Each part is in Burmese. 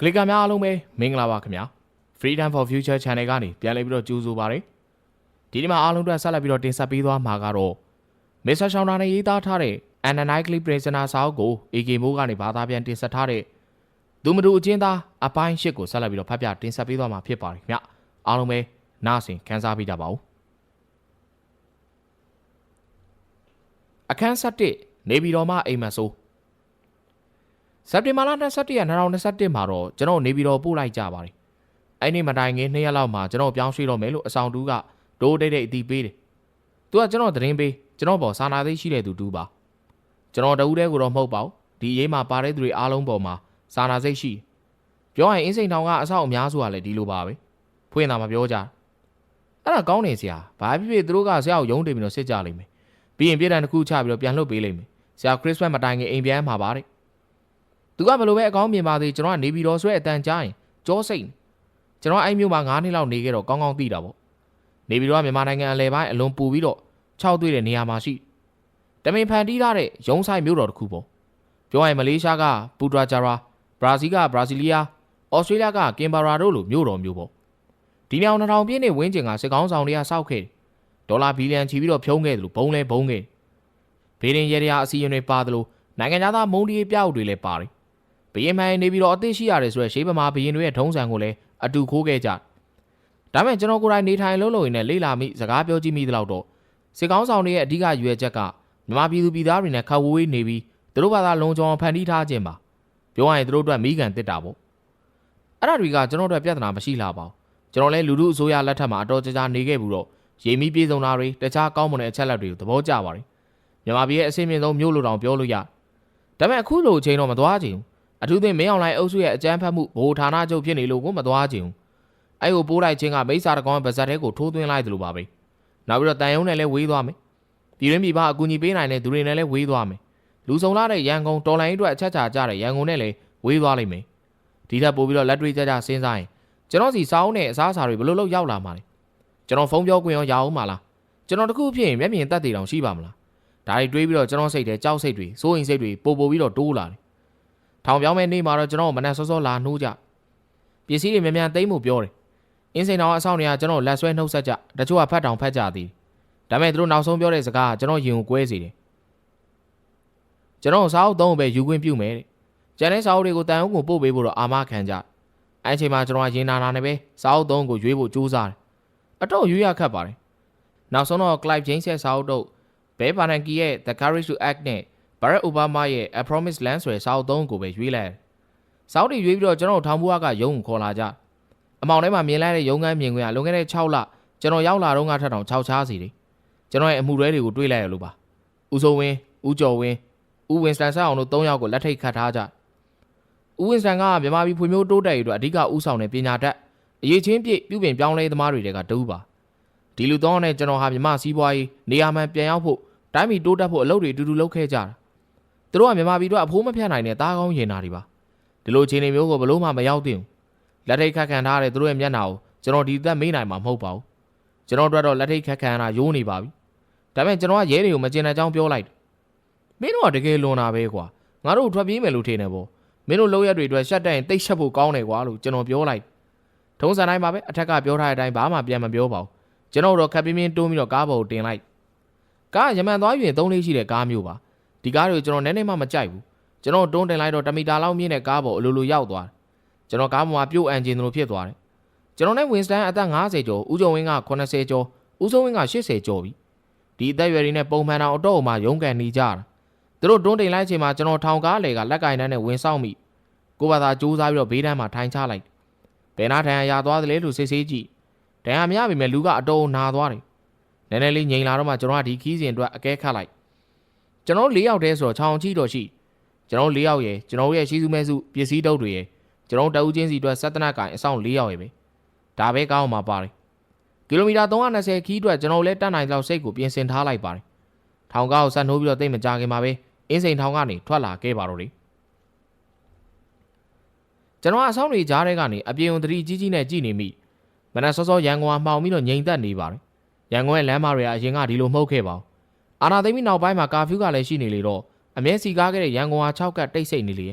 ကလစ်ကာများအားလုံးပဲမင်္ဂလာပါခင်ဗျာ Freedom for Future Channel ကနေပြန်လည်ပြီးတော့ကြိုးဆိုပါရစေဒီနေ့မှာအားလုံးအတွက်ဆက်လက်ပြီးတော့တင်ဆက်ပေးသွားမှာကတော့ Mr. Shauna နဲ့ရေးသားထားတဲ့ Unlikely Prisoner စာအုပ်ကို AK မိုးကနေဘာသာပြန်တင်ဆက်ထားတဲ့သူမတူအချင်းသားအပိုင်း၈ကိုဆက်လက်ပြီးတော့ဖတ်ပြတင်ဆက်ပေးသွားမှာဖြစ်ပါတယ်ခင်ဗျာအားလုံးပဲနားဆင်ခန်းစားပေးကြပါဦးအခန်း၁၁နေပြည်တော်မှာအိမ်မက်ဆိုး စက်တင်ဘာလ21ရက်2021မှာတော့ကျွန်တော်နေပြီးတော့ပို့လိုက်ကြပါတယ်။အဲ့ဒီမတိုင်ခင်နှစ်ရက်လောက်မှာကျွန်တော်ပြောင်းရွှေ့တော့မယ်လို့အဆောင်တူကဒိုးတိတ်တိတ်အတီးပေးတယ်။သူကကျွန်တော်သတင်းပေးကျွန်တော်ပေါ်စာနာသိရှိတဲ့သူတူပါ။ကျွန်တော်တဦးတည်းကိုတော့မဟုတ်ပါဘူး။ဒီရေးမှာပါတဲ့သူတွေအားလုံးပေါ်မှာစာနာစိတ်ရှိ။ပြောရင်အင်းစိန်ထောင်ကအဆောက်အများစုကလည်းဒီလိုပါပဲ။ဖွင့်တာမပြောကြ။အဲ့ဒါကောင်းနေစရာ။ဘာဖြစ်ဖြစ်သူတို့ကဆရာကိုယုံတင်ပြီးတော့စစ်ကြလိမ့်မယ်။ပြီးရင်ပြည်တံတစ်ခုချပြီးတော့ပြန်လှုပ်ပေးလိမ့်မယ်။ဆရာခရစ်စမတ်မတိုင်ခင်အိမ်ပြန်မှာပါတဲ့။ သူကဘယ်လိုပဲအကောင်းမြင်ပါသေးကျွန်တော်ကနေပြီးတော့ဆွဲအတန်ကြားရင်ကြောစိတ်နေကျွန်တော်အဲ့မျိုးမှာ9နှစ်လောက်နေခဲ့တော့ကောင်းကောင်းသိတာပေါ့နေပြီးတော့မြန်မာနိုင်ငံအလဲပိုင်းအလွန်ပူပြီးတော့6တွေ့တဲ့နေရာမှာရှိတမင်ဖန်တီးထားတဲ့ရုံးဆိုင်မျိုးတော်တစ်ခုပေါ့ပြောရရင်မလေးရှားကပူဒရာဂျာရာဘရာဇီးကဘရာဇီးလီးယားဩစတြေးလျကကင်ဘာရာတို့လိုမျိုးတော်မျိုးပေါ့ဒီမြောင်2000ပြည့်နှစ်ဝင်းကျင်ကစစ်ကောင်းဆောင်တွေကစောက်ခဲ့တယ်ဒေါ်လာဘီလီယံချီပြီးတော့ဖြုံးခဲ့တယ်လို့ဘုံလဲဘုံခဲ့ဘေးရင်ရေရရာအစီအရင်တွေပါတယ်လို့နိုင်ငံသားမုံဒီပြောက်တွေလည်းပါတယ် ဘရင်မိုင်နေပြီးတော့အသိရှိရတယ်ဆိုရယ်ရှေးဗမာဘရင်တွေရဲ့ထုံးစံကိုလည်းအတူခိုးခဲ့ကြဒါမဲ့ကျွန်တော်ကိုယ်တိုင်နေထိုင်လုံးလုံးရင်းနဲ့လေ့လာမိစကားပြောကြည့်မိသလောက်တော့စစ်ကောင်းဆောင်တွေရဲ့အဓိကရွယ်ချက်ကမြန်မာပြည်သူပြည်သားတွေနဲ့ခတ်ဝေးဝေးနေပြီးသူတို့ဘာသာလုံခြုံအောင်ဖန်တီးထားခြင်းပါပြောရရင်သူတို့အတွက်မိကန်တစ်တာပေါ့အဲ့ဒါတွေကကျွန်တော်တို့ပြဿနာမရှိလာပါဘူးကျွန်တော်လည်းလူလူအစိုးရလက်ထက်မှာအတော်ကြာကြာနေခဲ့ဘူးတော့ရေမီပြေဆုံးတာတွေတခြားကောင်းမွန်တဲ့အချက်လက်တွေကိုသဘောကျပါတယ်မြန်မာပြည်ရဲ့အဆင့်မြင့်ဆုံးမြို့လိုတောင်ပြောလို့ရဒါပေမဲ့အခုလိုအချိန်တော့မသွားချင်ဘူး အထူးသဖြင့်မင်းအောင်လိုင်းအုပ်စုရဲ့အကြမ်းဖက်မှုဗဟိုဌာနချုပ်ဖြစ်နေလို့ကိုမသွားချင်ဘူး။အဲ့ကိုပိုးလိုက်ခြင်းကမိစ္ဆာတကောင်ဗဇက်တဲကိုထိုးသွင်းလိုက်တယ်လို့ပါပဲ။နောက်ပြီးတော့တန်ယုံနဲ့လည်းဝေးသွားမယ်။ပြည်ရင်းပြည်ပအကူအညီပေးနိုင်တဲ့သူတွေနဲ့လည်းဝေးသွားမယ်။လူစုံလာတဲ့ရန်ကုန်တော်လိုင်းအတွက်အချက်ချာကြတဲ့ရန်ကုန်နဲ့လည်းဝေးသွားလိမ့်မယ်။ဒီထက်ပိုပြီးတော့လက်တွေ့ကြကြစဉ်းစားရင်ကျွန်တော်စီစောင်းနဲ့အစားအစာတွေဘယ်လိုလုပ်ရောက်လာမှာလဲ။ကျွန်တော်ဖုန်းပြောခွင့်ရောရအောင်မလား။ကျွန်တော်တခုဖြစ်ရင်မျက်မြင်သက်သေတောင်ရှိပါမလား။ဒါတွေတွေးပြီးတော့ကျွန်တော်စိတ်ထဲကြောက်စိတ်တွေစိုးရင်စိတ်တွေပို့ပို့ပြီးတော့တိုးလာတယ် ထောင်ပြောင်းမဲ့နေ့မှာတော့ကျွန်တော်မနက်စောစောလာနှိုးကြပစ္စည်းတွေမြန်မြန်သိမ်းမှုပြောတယ်အင်းစိန်တော်အဆောင်တွေကကျွန်တော်လက်ဆွဲနှုတ်ဆက်ကြတချို့ကဖတ်တောင်ဖတ်ကြသည်ဒါပေမဲ့သူတို့နောက်ဆုံးပြောတဲ့စကားကကျွန်တော်ယင်ကိုကွဲစေတယ်ကျွန်တော်စာအုပ်သုံးကိုပဲယူခွင့်ပြုမယ်တဲ့ကျန်တဲ့စာအုပ်တွေကိုတန်အုပ်ကိုပို့ပေးဖို့တော့အာမခံကြအဲ့အချိန်မှာကျွန်တော်ကရင်နာနာနဲ့ပဲစာအုပ်သုံးကိုရွေးဖို့ကြိုးစားတယ်အတော့ရွေးရခတ်ပါတယ်နောက်ဆုံးတော့ Clive James ရဲ့စာအုပ်တို့ဘဲပါနန်ကီရဲ့ The Courage to Act နဲ့ ဘရက်အိုဘားမားရဲ့ A Promised Land ဆိုတဲ့စာအုပ်သုံးကိုပဲရွေးလိုက်တယ်။စာအုပ်တွေရွေးပြီးတော့ကျွန်တော်ထောင်ဘွားကရုံးကိုခေါ်လာကြ။အမောင်ထဲမှာမြင်လိုက်တဲ့ရုံးခန်းမြင်ကွင်းကလွန်ခဲ့တဲ့6လကျွန်တော်ရောက်လာတော့ငါထက်တောင်6ချားစီတယ်။ကျွန်တော်ရဲ့အမှုတွဲတွေကိုတွေးလိုက်ရလို့ပါ။ဦးစိုးဝင်း၊ဦးကျော်ဝင်း၊ဦးဝင်းစတန်ဆက်အောင်တို့၃ယောက်ကိုလက်ထိတ်ခတ်ထားကြ။ဦးဝင်းစတန်ကမြန်မာပြည်ဖွံ့ဖြိုးတိုးတက်ရေးအတွက်အဓိကဦးဆောင်တဲ့ပညာတတ်အရေးချင်းပြည့်ပြုပြင်ပြောင်းလဲသမားတွေကတူပါ။ဒီလူသုံးနဲ့ကျွန်တော်ဟာမြမစီးပွားရေးနေရာမှန်ပြန်ရောက်ဖို့တိုင်းပြည်တိုးတက်ဖို့အလုပ်တွေအတူတူလုပ်ခဲ့ကြတာ။ သူတို့ကမြန်မာပြည်တော့အဖိုးမဖြတ်နိုင်တဲ့တားကောင်းရင်နာတွေပါဒီလိုအခြေအနေမျိုးကိုဘလို့မှမရောက်သင့်ဘူးလက်ထိတ်ခတ်ခံထားတဲ့သူတို့ရဲ့မျက်နှာကိုကျွန်တော်ဒီသက်မေးနိုင်မှာမဟုတ်ပါဘူးကျွန်တော်တို့ကတော့လက်ထိတ်ခတ်ခံရတာရိုးနေပါပြီဒါပေမဲ့ကျွန်တော်ကရဲတွေကိုမကျင်တဲ့အကြောင်းပြောလိုက်တယ်မင်းတို့ကတကယ်လွန်တာပဲကွာငါတို့ထွက်ပြေးမယ်လို့ထင်တယ်ပေါ့မင်းတို့လောက်ရက်တွေအတွက်ရှက်တက်ရင်တိတ်ရှက်ဖို့ကောင်းတယ်ကွာလို့ကျွန်တော်ပြောလိုက်ထုံးစံတိုင်းပါပဲအထက်ကပြောထားတဲ့အတိုင်းဘာမှပြန်မပြောပါဘူးကျွန်တော်တို့ခပ်ပြင်းပြင်းတွန်းပြီးတော့ကားပေါ်ကိုတင်လိုက်ကားရမန်သွားယူရင်၃လေးရှိတဲ့ကားမျိုးပါ ဒီကားတွေကိုကျွန်တော်နည်းနည်းမှမကြိုက်ဘူးကျွန်တော်တွန်းတင်လိုက်တော့တမီတာလောက်မြင့်တဲ့ကားပေါ်အလိုလိုရောက်သွားတယ်ကျွန်တော်ကားပေါ်မှာပြုတ်အန်ဂျင်လိုဖြစ်သွားတယ်ကျွန်တော်နဲ့ဝင်းစတန်အသက်50ကျော်ဦးကျော်ဝင်းက80ကျော်ဦးစိုးဝင်းက80ကျော်ပြီဒီအသက်အရွယ်တွေနဲ့ပုံမှန်အောင်အတော့အမှရုန်းကန်နေကြတာသူတို့တွန်းတင်လိုက်ချိန်မှာကျွန်တော်ထောင်ကားလေကလက်ကင်တန်းနဲ့ဝင်ဆောင်မိကိုဘာသာကြိုးစားပြီးတော့ဘေးတန်းမှာထိုင်ချလိုက်ဘယ်နာထိုင်ရသွားသလဲလို့စစ်ဆေးကြည့်ဒဏ်ရာမရပြီမဲ့လူကအတော်နာသွားတယ်နည်းနည်းလေးငြိမ်လာတော့မှကျွန်တော်ကဒီခီးစဉ်အတွက်အကဲခတ်လိုက် ကျွန်တော်၄ယောက်တည်းဆိုတော့ခြောင်ချီတော့ရှိကျွန်တော်၄ယောက်ရယ်ကျွန်တော်ရဲ့ရှိစုမဲစုပစ္စည်းတုပ်တွေရယ်ကျွန်တော်တအူးချင်းစီအတွက်စက်တနက်ကင်အဆောင်၄ယောက်ရယ်ပဲဒါပဲကောင်းမှာပါတယ်ကီလိုမီတာ320ခီးအတွက်ကျွန်တော်လည်းတတ်နိုင်လောက်စိတ်ကိုပြင်ဆင်ထားလိုက်ပါတယ်ထောင်ကားကိုဆက်နှိုးပြီးတော့တိတ်မကြခင်မှာပဲအင်းစိန်ထောင်ကနေထွက်လာခဲ့ပါတော့တယ်ကျွန်တော်အဆောင်တွေကြားထဲကနေအပြေုံသတိကြီးကြီးနဲ့ကြည်နေမိမနက်စောစောရန်ကုန်မှာမှောင်ပြီးတော့ငြိမ်သက်နေပါတယ်ရန်ကုန်ရဲ့လမ်းမတွေကအရင်ကဒီလိုမှုတ်ခဲ့ပါဘူး အာနာသိမ်းပြီးနောက်ပိုင်းမှာကာဖျူးကလည်းရှိနေလေတော့အမြဲစီကားခဲ့တဲ့ရန်ကုန်ဟာ6ကတ်တိတ်ဆိတ်နေလေ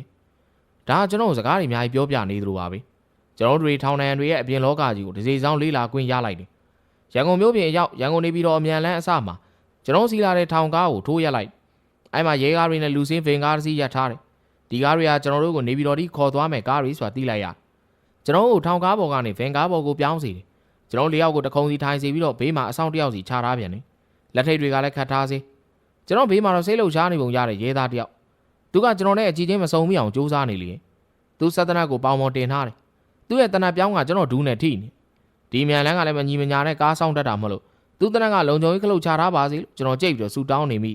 ဒါကကျွန်တော်စကားတွေအများကြီးပြောပြနေသလိုပါပဲကျွန်တော်တို့တွေထောင်နံတွေရဲ့အပြင်လောကကြီးကိုတစ်စိဆောင်လေးလာခွင့်ရလိုက်တယ်ရန်ကုန်မြို့ပြင်အရောက်ရန်ကုန်နေပြီးတော့အမြန်လန်းအစမှာကျွန်တော်စီလာတဲ့ထောင်ကားကိုထိုးရက်လိုက်အဲ့မှာရဲကားတွေနဲ့လူစင်းဖင်ကားတစ်စီးရပ်ထားတယ်ဒီကားတွေကကျွန်တော်တို့ကိုနေပြီးတော့ဒီခေါ်သွားမယ်ကားတွေဆိုတာသိလိုက်ရကျွန်တော်တို့ထောင်ကားပေါ်ကနေဖင်ကားပေါ်ကိုပြောင်းစီတယ်ကျွန်တော်လေးယောက်ကိုတခုံစီထိုင်စီပြီးတော့ဘေးမှာအဆောင်တစ်ယောက်စီချထားပြန်တယ် လက်ထိတ်တွေကလည်းခတ်ထားစေကျွန်တော်ဘေးမှာတော့စိတ်လှုပ်ရှားနေပုံရတဲ့ရဲသားတစ်ယောက်သူကကျွန်တော်နဲ့အကြည့်ချင်းမစုံမိအောင်စူးစမ်းနေလေသူစက်တနတ်ကိုပေါင်ပေါ်တင်ထားတယ်သူ့ရဲ့တနတ်ပြောင်းကကျွန်တော်ဒူးနဲ့ထိနေဒီမြန်လန်းကလည်းမညီမညာနဲ့ကားဆောင်တတ်တာမဟုတ်လို့သူတနတ်ကလုံချုံကြီးခလုတ်ချထားပါစေလို့ကျွန်တော်ကြိတ်ပြီးတော့ဆူတောင်းနေမိ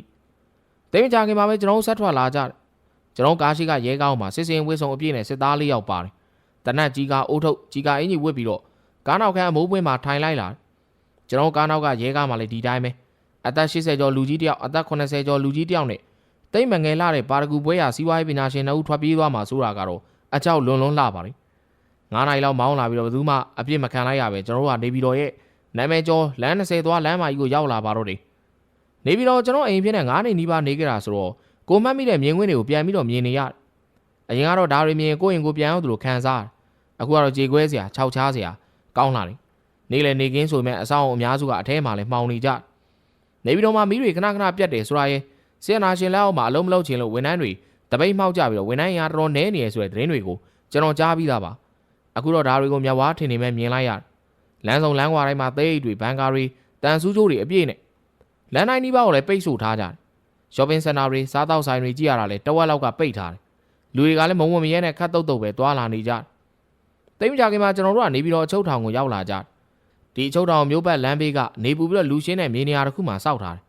တိတ်မကြခင်မှာပဲကျွန်တော်ဆက်ထွက်လာကြတယ်ကျွန်တော်ကားရှိကရဲကောင်းမှာစစ်စင်ဝစ်ဆောင်အပြည့်နဲ့စစ်သားလေးယောက်ပါတယ်တနတ်ကြီးကအိုးထုတ်ကြီးကအင်ကြီးဝစ်ပြီးတော့ကားနောက်ခန်းအမိုးပွင့်မှာထိုင်လိုက်လာကျွန်တော်ကားနောက်ကရဲကားမှာလည်းဒီတိုင်းပဲ အသက်80ကျော်လူကြီးတယောက်အသက်80ကျော်လူကြီးတယောက်နဲ့တိတ်မငယ်လာတဲ့ပါရဂူပွဲရစီးပွားရေးပညာရှင်တို့ထွက်ပြေးသွားမှာဆိုတာကတော့အကြောက်လွန်လွန်းလှပါလေ9နိုင်လောက်မောင်းလာပြီးတော့ဘယ်သူမှအပြစ်မခံလိုက်ရပဲကျွန်တော်တို့ကနေပြီးတော့ရဲ့နာမည်ကျော်လမ်း20သွားလမ်းမကြီးကိုရောက်လာပါတော့တယ်နေပြီးတော့ကျွန်တော်အိမ်ဖြစ်တဲ့9နေနီးပါးနေကြတာဆိုတော့ကိုမှတ်မိတဲ့မြင်ကွင်းတွေကိုပြန်ပြီးတော့မြင်နေရတယ်အရင်ကတော့ဒါတွေမြင်ကိုယ့်ရင်ကိုပြန်အောင်သူလိုခံစားတယ်အခုကတော့ကြေခွဲစရာခြောက်ချားစရာကောင်းလာတယ်နေလေနေကင်းဆိုမဲ့အဆောင်အများစုကအထဲမှာလည်းမှောင်နေကြ နေပြီးတော့မှမိတွေခဏခဏပြတ်တယ်ဆိုတာရဲ့ဆီယနာရှင်လက်အောက်မှာအလုံးမလုံးချင်လို့ဝန်ထမ်းတွေတပိတ်မှောက်ကြပြီးတော့ဝန်ထမ်းရာတော်တော်နဲနေရဆိုတဲ့သတင်းတွေကိုကျွန်တော်ကြားပြီးသားပါအခုတော့ဒါတွေကိုမျက်ဝါးထင်နေမဲ့မြင်လိုက်ရတယ်လမ်းဆောင်လမ်းကွာတိုင်းမှာသဲအိတ်တွေဘန်ကာတွေတန်ဆူးကြိုးတွေအပြည့်နဲ့လမ်းတိုင်းဒီဘောက်ကိုလည်းပိတ်ဆို့ထားကြတယ် shopping center တွေစားတောက်ဆိုင်တွေကြည့်ရတာလဲတဝက်လောက်ကပိတ်ထားတယ်လူတွေကလည်းမုံဝမရဲနဲ့ခတ်တုတ်တုတ်ပဲသွားလာနေကြတယ်တိတ်မကြခင်မှာကျွန်တော်တို့ကနေပြီးတော့အချုပ်ထောင်ကိုရောက်လာကြတယ် ဒီအချုပ်ထောင်မျိုးပတ်လမ်းဘေးကနေပူပြီးတော့လူရှင်းတဲ့မြေနေရာတစ်ခုမှာစောက်ထားတယ်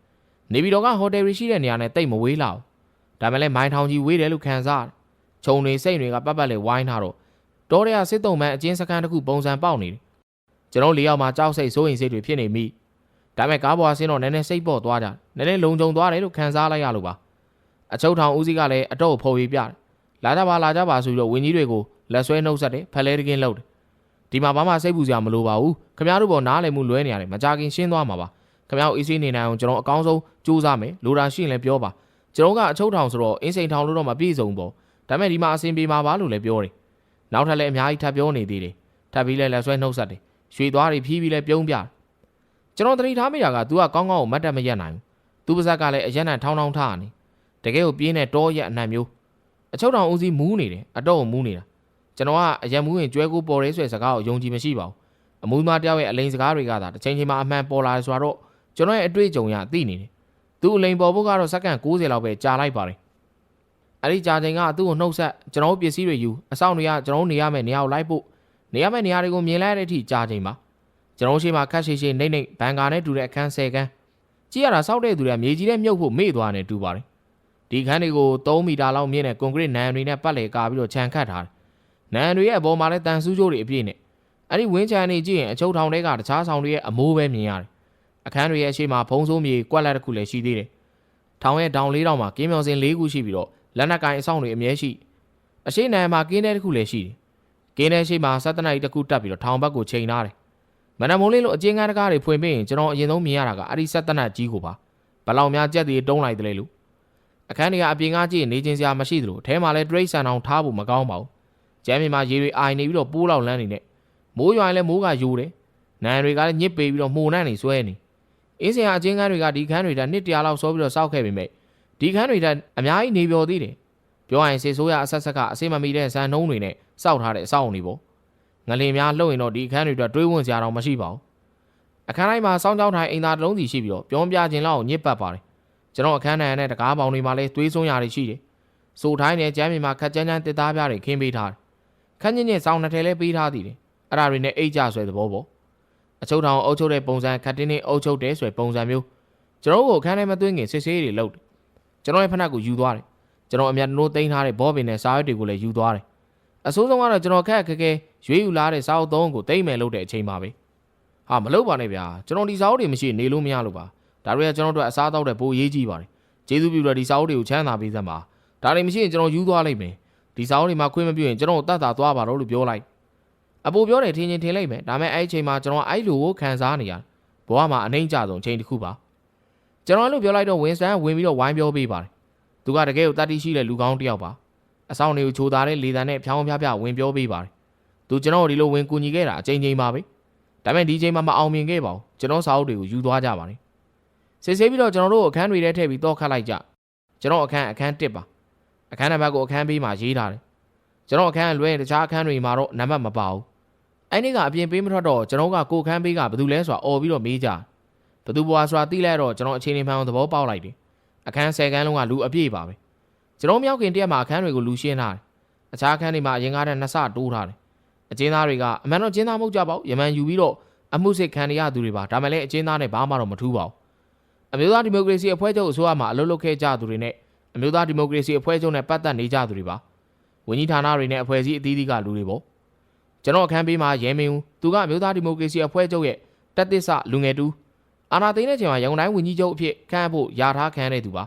နေပြည်တော်ကဟိုတယ်ရီရှိတဲ့နေရာနဲ့တိတ်မဝေးလောက်ဒါမှလည်းမိုင်းထောင်ကြီးဝေးတယ်လို့ခံစားတယ်ခြုံတွေစိတ်တွေကပတ်ပတ်လေးဝိုင်းထားတော့တောထဲကစစ်တုံးမန်းအချင်းစခန်းတစ်ခုပုံစံပေါက်နေတယ်ကျွန်တော်လေးယောက်မှာကြောက်စိတ်စိုးရင်စိတ်တွေဖြစ်နေမိဒါပေမဲ့ကားပေါ်ဆင်းတော့နည်းနည်းစိတ်ပေါ့သွားကြနည်းနည်းလုံခြုံသွားတယ်လို့ခံစားလိုက်ရလို့ပါအချုပ်ထောင်ဦးစီးကလည်းအတော့ဖုံရေးပြတယ်လာကြပါလာကြပါဆိုပြီးတော့ဝင်းကြီးတွေကိုလက်ဆွဲနှုတ်ဆက်တယ်ဖက်လဲတကင်းလုပ်တယ် ဒီမှာဘာမှစိတ်ပူစရာမလိုပါဘူးခင်ဗျားတို့ပေါ်နားလည်မှုလွဲနေရတယ်မကြခင်ရှင်းသွားမှာပါခင်ဗျားတို့အေးဆေးနေနိုင်အောင်ကျွန်တော်အကောင်းဆုံးစူးစမ်းမယ်လိုတာရှိရင်လည်းပြောပါကျွန်တော်ကအချုပ်ထောင်ဆိုတော့အင်းစိန်ထောင်လို့တော့မပြည့်စုံပေါ့ဒါပေမဲ့ဒီမှာအဆင်ပြေမှာပါလို့လည်းပြောတယ်နောက်ထပ်လည်းအများကြီးထပ်ပြောနေသေးတယ်ထပ်ပြီးလည်းလက်ဆွဲနှုတ်ဆက်တယ်ရွှေသွားတွေဖြီးပြီးလည်းပြုံးပြတယ်ကျွန်တော်တတိထားမိတာက तू ကကောင်းကောင်းကိုမတ်တက်မရက်နိုင်ဘူး तू ပါဇက်ကလည်းအရက်နဲ့ထောင်းထောင်းထားနေတကယ်ကိုပြင်းတဲ့တောရက်အနှံ့မျိုးအချုပ်ထောင်ဦးစီးမူးနေတယ်အတော့ကိုမူးနေတာ ကျွန်တော်ကအရက်မူးရင်ကျွဲကိုပေါ်ရဲဆွဲစကားကိုယုံကြည်မရှိပါဘူးအမူးမတယောက်ရဲ့အလိန်စကားတွေကသာတစ်ချိန်ချိန်မှာအမှန်ပေါ်လာဆိုတော့ကျွန်တော်ရဲ့အတွေ့အကြုံရသိနေတယ်သူ့အလိန်ပေါ်ဖို့ကတော့စက္ကန့်60လောက်ပဲကြာလိုက်ပါတယ်အဲ့ဒီကြာချိန်ကသူ့ကိုနှုတ်ဆက်ကျွန်တော်ပစ္စည်းတွေယူအဆောင်တွေကကျွန်တော်နေရမယ့်နေရာကိုလိုက်ဖို့နေရမယ့်နေရာတွေကိုမြင်လိုက်တဲ့အထိကြာချိန်ပါကျွန်တော်ရှိမှခက်ရှိရှိနေနေဘန်ကာနဲ့တူတဲ့အခန်း10ခန်းကြည့်ရတာစောက်တဲ့သူတွေကမြေကြီးနဲ့မြုပ်ဖို့မေ့သွားနေတူပါတယ်ဒီခန်းတွေကို3မီတာလောက်မြင့်တဲ့ကွန်ကရစ်နံတွေနဲ့ပတ်လည်ကာပြီးတော့ခြံခတ်ထားတယ် နံတွေရဲ့အပေါ်မှာလည်းတန်ဆူးကြိုးတွေအပြည့်နဲ့အဲ့ဒီဝင်းချန်နေကြည့်ရင်အချုပ်ထောင်တွေကတခြားဆောင်တွေရဲ့အမိုးပဲမြင်ရတယ်အခန်းတွေရဲ့အရှိမဖုံးဆိုးမြေကွက်လက်တစ်ခုလည်းရှိသေးတယ်ထောင်ရဲ့တောင်လေးတောင်မှာကင်းမြောင်စင်၄ခုရှိပြီးတော့လက်နက်ကိုင်အဆောင်တွေအမြဲရှိအရှိနံမှာကင်းတဲ့တစ်ခုလည်းရှိတယ်ကင်းတဲ့ရှိမှာစက်တနိုက်တစ်ခုတက်ပြီးတော့ထောင်ဘက်ကိုချိန်ထားတယ်မနက်မိုးလေးလိုအကျဉ်းကားတကားတွေဖွင့်ပြီးရင်ကျွန်တော်အရင်ဆုံးမြင်ရတာကအဲ့ဒီစက်တနက်ကြီးကိုပါဘလောက်များကြက်တွေတုံးလိုက်တယ်လေလို့အခန်းတွေကအပြင်ကားကြည့်နေချင်းစရာမရှိသလိုအထဲမှာလည်း trade ဆန်အောင်ထားဖို့မကောင်းပါဘူး ကျမ်းမြေမှာရေတွေအိုင်နေပြီးတော့ပိုးလောက်လန်းနေနဲ့မိုးရွာရင်လည်းမိုးကယိုတယ်နံတွေကလည်းညစ်ပေပြီးတော့မှုန်နှံ့နေဆွဲနေအင်းစင်ကအချင်းကန်းတွေကဒီခန်းတွေကနှစ်တရာလောက်စောပြီးတော့စောက်ခဲ့ပေမဲ့ဒီခန်းတွေကအများကြီးနေပြောသေးတယ်ပြောရရင်စေဆိုးရအဆက်ဆက်ကအစိမမီတဲ့ဇန်နှုံးတွေနဲ့စောက်ထားတဲ့အဆောက်အုံတွေပေါ့ငလင်များလှုပ်ရင်တော့ဒီအခန်းတွေအတွက်တွေးဝင်စရာတော့မရှိပါဘူးအခန်းတိုင်းမှာစောင်းကြောင်းထိုင်အိမ်သာတစ်လုံးစီရှိပြီးတော့ပြောပြခြင်းလောက်ညစ်ပတ်ပါတယ်ကျွန်တော်အခန်းတိုင်းနဲ့တကားပေါင်တွေမှာလည်းသွေးစွန်းရာတွေရှိတယ်စိုးထိုင်းနဲ့ကျမ်းမြေမှာခက်ကြမ်းကြမ်းတစ်သားပြားတွေခင်းပေးထားတယ် ခန်းချင်းချင်းစောင်းနှစ်ထည်လည်းပေးထားသေးတယ်အဲ့ဒါတွေနဲ့အိတ်ကြဆွဲသဘောပေါ့အချုပ်ထောင်အုပ်ချုပ်တဲ့ပုံစံခတ်တင်းတင်းအုပ်ချုပ်တဲ့ဆွဲပုံစံမျိုးကျွန်တော်တို့ကိုအခန်းထဲမှာသွင်းငင်စစ်ဆေးတွေလုပ်တယ်ကျွန်တော်ရဲ့ဖက်နှက်ကိုယူသွားတယ်ကျွန်တော်အမြတ်နိုးသိမ်းထားတဲ့ဘောပင်နဲ့စားရွက်တွေကိုလည်းယူသွားတယ်အဆိုးဆုံးကတော့ကျွန်တော်ခက်ခက်ခဲရွေးယူလာတဲ့စာအုပ်သုံးကိုတိမ့်မယ်လို့တဲ့အချိန်ပါပဲဟာမလုပ်ပါနဲ့ဗျာကျွန်တော်ဒီစာအုပ်တွေမရှိနေလို့မရလို့ပါဒါတွေကကျွန်တော်တို့အစားအသောက်တဲ့ပိုရေးကြီးပါတယ်ကျေးဇူးပြုတဲ့ဒီစာအုပ်တွေကိုချမ်းသာပေးစမ်းပါဒါတွေမရှိရင်ကျွန်တော်ယူသွားလိုက်မယ် ဒီစာအုပ်တွေမှာခွင့်မပြုရင်ကျွန်တော်တတ်တာသွားပါတော့လို့ပြောလိုက်အပူပြောတယ်ထင်ချင်းထင်လိုက်မယ်ဒါပေမဲ့အဲ့ဒီအချိန်မှာကျွန်တော်အဲ့လိုကိုခံစားနေရဘဝမှာအနှိမ့်ကြဆုံးအချိန်တစ်ခုပါကျွန်တော်အဲ့လိုပြောလိုက်တော့ဝင်းစတန်ဝင်ပြီးတော့ဝိုင်းပြောပေးပါတယ်သူကတကယ်ကိုတတ်တိရှိတဲ့လူကောင်းတစ်ယောက်ပါအဆောင်တွေကိုချိုသားတဲ့လေတံနဲ့ဖြောင်းဖြားဖြားဝင်ပြောပေးပါတယ်သူကျွန်တော်ဒီလိုဝင်ကူညီခဲ့တာအချိန်ချင်းပါပဲဒါပေမဲ့ဒီချိန်မှာမအောင်မြင်ခဲ့ပါဘူးကျွန်တော်စာအုပ်တွေကိုယူသွားကြပါတယ်စစ်ဆေးပြီးတော့ကျွန်တော်တို့အခန်းတွေထဲထည့်ပြီးတော့ခတ်လိုက်ကြကျွန်တော်အခန်းအခန်း1ပါ အခန်းနံပါတ်ကိုအခန်းပေးမှာရေးထားတယ်ကျွန်တော်အခန်းလွဲတခြားအခန်းတွေမှာတော့နံပါတ်မပါဘူးအဲ့ဒီကအပြင်ပေးမထွက်တော့ကျွန်တော်ကကိုအခန်းပေးကဘယ်သူလဲဆိုတာអော်ပြီးတော့မေးကြဘယ်သူဘွားဆိုတာသိလိုက်တော့ကျွန်တော်အချိန်လေးမှန်အောင်သဘောပေါက်လိုက်တယ်အခန်း10ခန်းလုံးကလူအပြည့်ပါပဲကျွန်တော်မြောက်ခင်တရက်မှာအခန်းတွေကိုလူရှင်းထားတယ်အခြားအခန်းတွေမှာအရင်ကတည်းကနှစ်ဆတိုးထားတယ်အကျဉ်းသားတွေကအမှန်တော့ကျဉ်းသားမဟုတ်ကြပါဘူးယမန်ယူပြီးတော့အမှုစစ်ခံရသူတွေပါဒါမှလည်းအကျဉ်းသားနဲ့ဘာမှတော့မထူးပါဘူးအမျိုးသားဒီမိုကရေစီအဖွဲ့ချုပ်အစိုးရမှာအလုပ်လုပ်ခဲ့ကြသူတွေနဲ့ အမျိုးသားဒီမိုကရေစီအဖွဲ့ချုပ်နဲ့ပတ်သက်နေကြသူတွေပါဝန်ကြီးဌာနတွေနဲ့အဖွဲ့အစည်းအသီးသီးကလူတွေပေါ့ကျွန်တော်အခန်းပေးမှာရဲမင်းဦးသူကအမျိုးသားဒီမိုကရေစီအဖွဲ့ချုပ်ရဲ့တက်သစ္စာလူငယ်တူအာနာသိန်းတဲ့ချိန်မှာရန်ကုန်တိုင်းဝန်ကြီးချုပ်အဖြစ်ခန့်အပ်ဖို့ယာထားခံရတဲ့သူပါ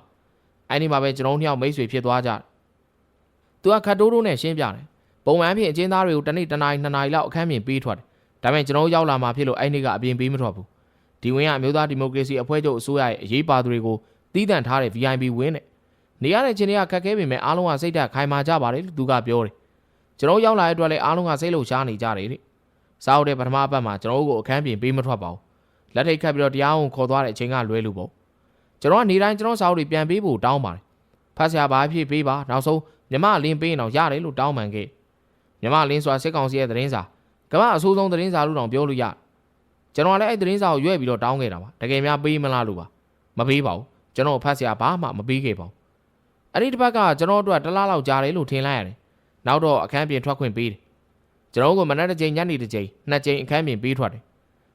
အဲ့ဒီမှာပဲကျွန်တော်တို့နှစ်ယောက်မိတ်ဆွေဖြစ်သွားကြတယ်သူကခတ်တိုးတိုးနဲ့ရှင်းပြတယ်ပုံမှန်အဖြစ်အကျဉ်းသားတွေကိုတစ်နေ့တစ်နာရီနှစ်နာရီလောက်အခန်းပြင်ပေးထွက်တယ်ဒါပေမဲ့ကျွန်တော်တို့ရောက်လာမှဖြစ်လို့အဲ့ဒီကအပြင်ပေးမထွက်ဘူးဒီဝင်းကအမျိုးသားဒီမိုကရေစီအဖွဲ့ချုပ်အစိုးရရဲ့အရေးပါသူတွေကိုတီးတန့်ထားတဲ့ VIP ဝင်းနဲ့ နေရတဲ့ချင်းတွေကခက်ခဲပေမဲ့အားလုံးကစိတ်ဓာတ်ခိုင်မာကြပါတယ်လို့သူကပြောတယ်ကျွန်တော်ရောက်လာတဲ့အတွက်လည်းအားလုံးကစိတ်လှုပ်ရှားနေကြတယ်တဲ့စားဟုတ်တဲ့ပထမအပတ်မှာကျွန်တော်တို့ကိုအခန်းပြင်ပေးမထွက်ပါဘူးလက်ထိတ်ခတ်ပြီးတော့တရားဝင်ခေါ်သွားတဲ့အချိန်ကလွဲလို့ပေါ့ကျွန်တော်ကနေတိုင်းကျွန်တော်စာအုပ်တွေပြန်ပေးဖို့တောင်းပါတယ်ဖတ်ဆရာဘာဖြစ်ပေးပါနောက်ဆုံးမြမလင်းပေးရင်တော့ရတယ်လို့တောင်းပန်ခဲ့မြမလင်းဆိုတာစစ်ကောင်စီရဲ့သတင်းစာကမ္ဘာအဆိုးဆုံးသတင်းစာလို့တောင်ပြောလို့ရကျွန်တော်လည်းအဲ့သတင်းစာကိုရွက်ပြီးတော့တောင်းခဲ့တာပါတကယ်များပေးမလားလို့ပါမပေးပါဘူးကျွန်တော်ဖတ်ဆရာဘာမှမပေးခဲ့ပါဘူး အဲ့ဒီတစ်ပတ်ကကျွန်တော်တို့ကတစ်လားလောက်ကြာတယ်လို့ထင်လိုက်ရတယ်နောက်တော့အခန်းပြင်ထွက်ခွင့်ပေးတယ်ကျွန်တော်ကမနက်တစ်ချိန်ညနေတစ်ချိန်နှစ်ချိန်အခန်းပြင်ပေးထွက်တယ်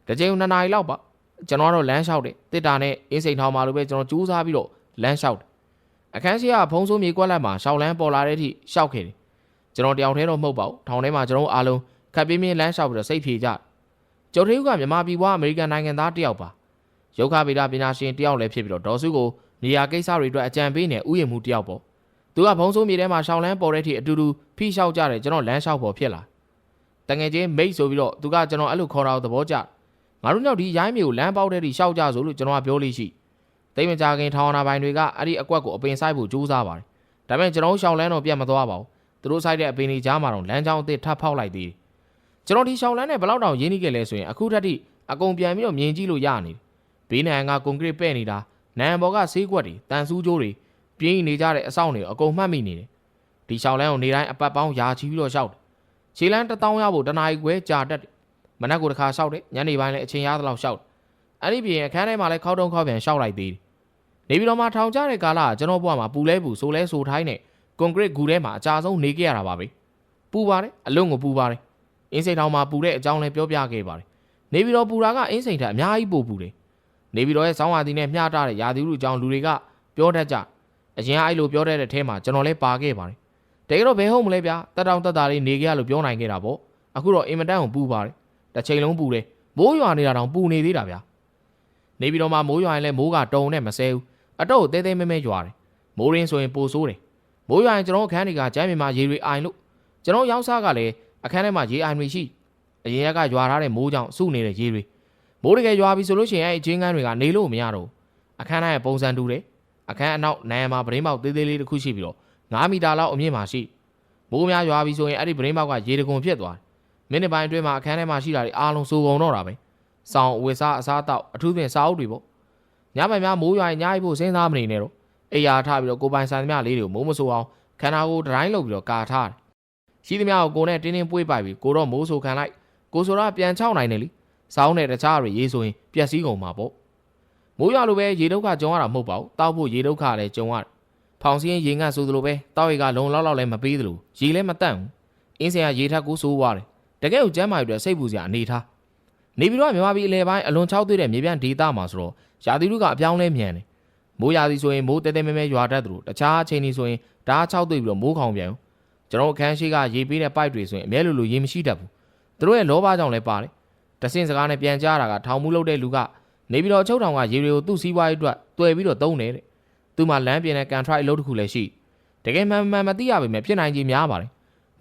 တစ်ချိန်နှစ်နာရီလောက်ပါကျွန်တော်ကတော့လမ်းလျှောက်တယ်တစ်တာနဲ့အင်းစိန်ထောင်မှာလိုပဲကျွန်တော်ကြိုးစားပြီးတော့လမ်းလျှောက်တယ်အခန်းရှိကဖုံးဆိုးမြေကွက်လက်မှာရှောက်လန်းပေါ်လာတဲ့အထိရှောက်ခဲ့တယ်ကျွန်တော်တယောက်တည်းတော့မဟုတ်ပါဘူးထောင်ထဲမှာကျွန်တော်အားလုံးခပ်ပြင်းပြင်းလမ်းလျှောက်ပြီးတော့စိတ်ဖြေကြကျော်ထေးဦးကမြန်မာပြည်ပွားအမေရိကန်နိုင်ငံသားတယောက်ပါရုပ်ခဗေဒပညာရှင်တယောက်လည်းဖြစ်ပြီးတော့ဒေါ်စုကို နေရာကိစ္စတွေအတွက်အကြံပေးနေဥယျာဉ်မှုတယောက်ပေါ့သူကဘုံဆိုးမြေထဲမှာရှောင်းလန်းပေါ်တဲ့အထိအတူတူဖိလျှောက်ကြတယ်ကျွန်တော်လမ်းလျှောက်ပေါ်ဖြစ်လာတငယ်ချင်းမိတ်ဆိုပြီးတော့သူကကျွန်တော်အဲ့လိုခေါ်တာကိုသဘောကျငါတို့ညောက်ဒီရိုင်းမြေကိုလမ်းပေါက်တဲ့ထိရှောက်ကြဆိုလို့ကျွန်တော်ကပြောလို့ရှိတိတ်မကြခင်ထောင်နာပိုင်းတွေကအဲ့ဒီအကွက်ကိုအပင်ဆိုင်ဖို့ကြိုးစားပါတယ်ဒါပေမဲ့ကျွန်တော်ရှောင်းလန်းတော့ပြတ်မသွားပါဘူးသူတို့ဆိုင်တဲ့အပင်တွေကြားမှာတော့လမ်းကြောင်းအသစ်ထပ်ဖောက်လိုက်သေးတယ်ကျွန်တော်ဒီရှောင်းလန်းနဲ့ဘလောက်တောင်ရင်းနှီးခဲ့လဲဆိုရင်အခုထက်ထိအကုန်ပြန်ပြီးတော့မြင်ကြည့်လို့ရနေတယ်ဘေးနံကကွန်ကရစ်ပဲ့နေတာ နံဘော်ကဆေးကွက်တွေတန်ဆူးကြိုးတွေပြင်းနေကြတဲ့အဆောင်တွေအကုန်မှတ်မိနေတယ်ဒီရှောင်းလန်းကိုနေတိုင်းအပတ်ပေါင်းယာချီပြီးတော့ရှောက်တယ်ခြေလန်းတစ်တောင်းရဖို့တနားရီခွဲကြာတတ်တယ်မနက်ကိုတစ်ခါရှောက်တယ်ညနေပိုင်းလည်းအချိန်ရသလောက်ရှောက်တယ်အဲ့ဒီပြင်အခန်းထဲမှာလည်းခောက်တုံးခောက်ပြန်ရှောက်လိုက်သေးတယ်နေပြီးတော့မှထောင်ကျတဲ့ကာလကကျွန်တော်ဘဝမှာပူလဲပူဆိုလဲဆိုထိုင်းနဲ့ကွန်ကရစ်ဂူထဲမှာအကြာဆုံးနေခဲ့ရတာပါပဲပူပါတယ်အလုံးကိုပူပါတယ်အင်းစိန်ထောင်မှာပူတဲ့အကြောင်းလည်းပြောပြခဲ့ပါတယ်နေပြီးတော့ပူတာကအင်းစိန်ထက်အများကြီးပိုပူတယ် နေပြီးတော့ရဲ့ဆောင်းဝါသီနဲ့မျှတတဲ့ရာသီဥတုအကြောင်းလူတွေကပြောတတ်ကြအရင်အဲ့လိုပြောတတ်တဲ့ထဲမှာကျွန်တော်လည်းပါခဲ့ပါတယ်တကယ်တော့ဘယ်ဟုတ်မလဲဗျာတက်တောင်တက်တာလေးနေကြရလို့ပြောနိုင်ခဲ့တာပေါ့အခုတော့အင်မတန်ကိုပူပါတယ်တစ်ချိန်လုံးပူတယ်မိုးရွာနေတာတောင်ပူနေသေးတာဗျာနေပြီးတော့မှမိုးရွာရင်လည်းမိုးကတုံနဲ့မဆဲဘူးအတော့တဲတဲမဲမဲရွာတယ်မိုးရင်းဆိုရင်ပိုဆိုးတယ်မိုးရွာရင်ကျွန်တော်အခန်းတွေကကျမ်းမြေမှာရေတွေအိုင်လို့ကျွန်တော်ရောက်စားကလည်းအခန်းထဲမှာရေအိုင်တွေရှိအရင်ကရွာထားတဲ့မိုးကြောင့်စုနေတဲ့ရေတွေ မိုးတကယ်ရွာပြီဆိုလို့ရှိရင်အဲ့အချင်းကန်းတွေကနေလို့မရတော့အခန်းထဲပုံစံတူတယ်အခန်းအနောက်နိုင်မှာပရင်းပေါက်သေးသေးလေးတစ်ခုရှိပြီးတော့9မီတာလောက်အမြင့်မှာရှိမိုးများရွာပြီဆိုရင်အဲ့ဒီပရင်းပေါက်ကရေတကုံဖြစ်သွားတယ်မိနစ်ပိုင်းအတွင်းမှာအခန်းထဲမှာရှိတာတွေအားလုံးစိုးကုန်တော့တာပဲစောင်းအဝတ်စားအစားတောက်အထူးဖြင့်စားအုပ်တွေပေါ့ညပိုင်းများမိုးရွာရင်ညအိပ်ဖို့စဉ်းစားမနေနဲ့တော့အိယာထားပြီးတော့ကိုပိုင်ဆိုင်သမျှလေးတွေကိုမိုးမဆိုးအောင်ခန္ဓာကိုယ်ဒတိုင်းလုပ်ပြီးတော့ကာထားတယ်ရှိသမျှကိုကိုနဲ့တင်းတင်းပွေးပိုက်ပြီးကိုတော့မိုးဆိုခံလိုက်ကိုဆိုတော့ပြန်ချောက်နိုင်တယ်လी စောင်းတဲ့တခြားတွေရေးဆိုရင်ပျက်စီးကုန်မှာပေါ့မိုးရွာလိုပဲရေဒုက္ခကြုံရတာမဟုတ်ပါဘူးတောက်ဖို့ရေဒုက္ခလည်းကြုံရတယ်ဖောင်စင်းရေငတ်ဆိုသလိုပဲတောက်ရီကလုံလောက်လောက်လည်းမပေးသလိုရေလည်းမတန့်ဘူးအင်းစင်ကရေထက်ကိုစိုးသွားတယ်တကယ်ကိုကျမ်းမာပြီးတော့စိတ်ပူစရာအနေထားနေပြီးတော့မြန်မာပြည်အလဲပိုင်းအလွန်ချောက်သွေးတဲ့မြေပြန့်ဒေသမှာဆိုတော့ရာသီဥတုကအပြောင်းလဲမြန်တယ်မိုးရာသီဆိုရင်မိုးတဲတဲမဲမဲရွာတတ်သလိုတခြားအချိန်တွေဆိုရင်ဓာတ်ချောက်သွေးပြီးတော့မိုးခေါင်ပြန်ကျွန်တော်အခန်းရှိကရေပေးတဲ့ပိုက်တွေဆိုရင်အမြဲလိုလိုရေမရှိတတ်ဘူးသူတို့ရဲ့လောဘကြောင့်လည်းပါတယ် တဆင့်စကားနဲ့ပြန်ကြားတာကထောင်မှုလုပ်တဲ့လူကနေပြီးတော့ချုပ်ထောင်ကရေတွေကိုသူ့စီးပွားရေးအတွက်တွယ်ပြီးတော့သုံးတယ်တဲ့သူမှလမ်းပြင်တဲ့ contract အလုပ်တစ်ခုလည်းရှိတကယ်မှန်မှန်မသိရပါပဲဖြစ်နိုင်ခြေများပါတယ်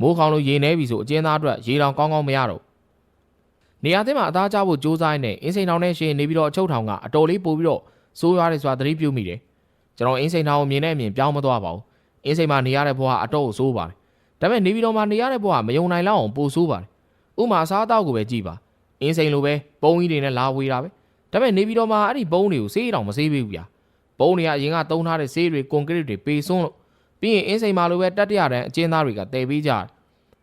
မိုးခေါင်လို့ရေနေပြီဆိုအကျဉ်းသားအတွက်ရေတောင်ကောင်းကောင်းမရတော့နေရာသစ်မှာအသားကျဖို့စူးစမ်းနေအင်းစိန်ထောင်နဲ့ရှင်နေပြီးတော့အချုပ်ထောင်ကအတော်လေးပို့ပြီးတော့စိုးရွားတယ်ဆိုတာသတိပြုမိတယ်ကျွန်တော်အင်းစိန်ထောင်ကိုမြင်တဲ့အမြင်ပြောင်းမသွားပါဘူးအင်းစိန်မှာနေရတဲ့ဘဝအတော့ကိုစိုးပါတယ်ဒါပေမဲ့နေပြည်တော်မှာနေရတဲ့ဘဝမယုံနိုင်လောက်အောင်ပိုဆိုးပါတယ်ဥမာအစားအသောက်ကိုပဲကြည့်ပါ အင်းစိန်လိုပဲပုံကြီးတွေနဲ့လာဝေးတာပဲဒါပေမဲ့နေပြည်တော်မှာအဲ့ဒီပုံတွေကိုစေးတောင်မစေးပေးဘူးဗျာပုံတွေကအရင်ကတုံးထားတဲ့စေးတွေကွန်ကရစ်တွေပေဆွန်းလို့ပြီးရင်အင်းစိန်မှာလိုပဲတတ်တရတန်းအကျဉ်းသားတွေကတည်ပေးကြတယ်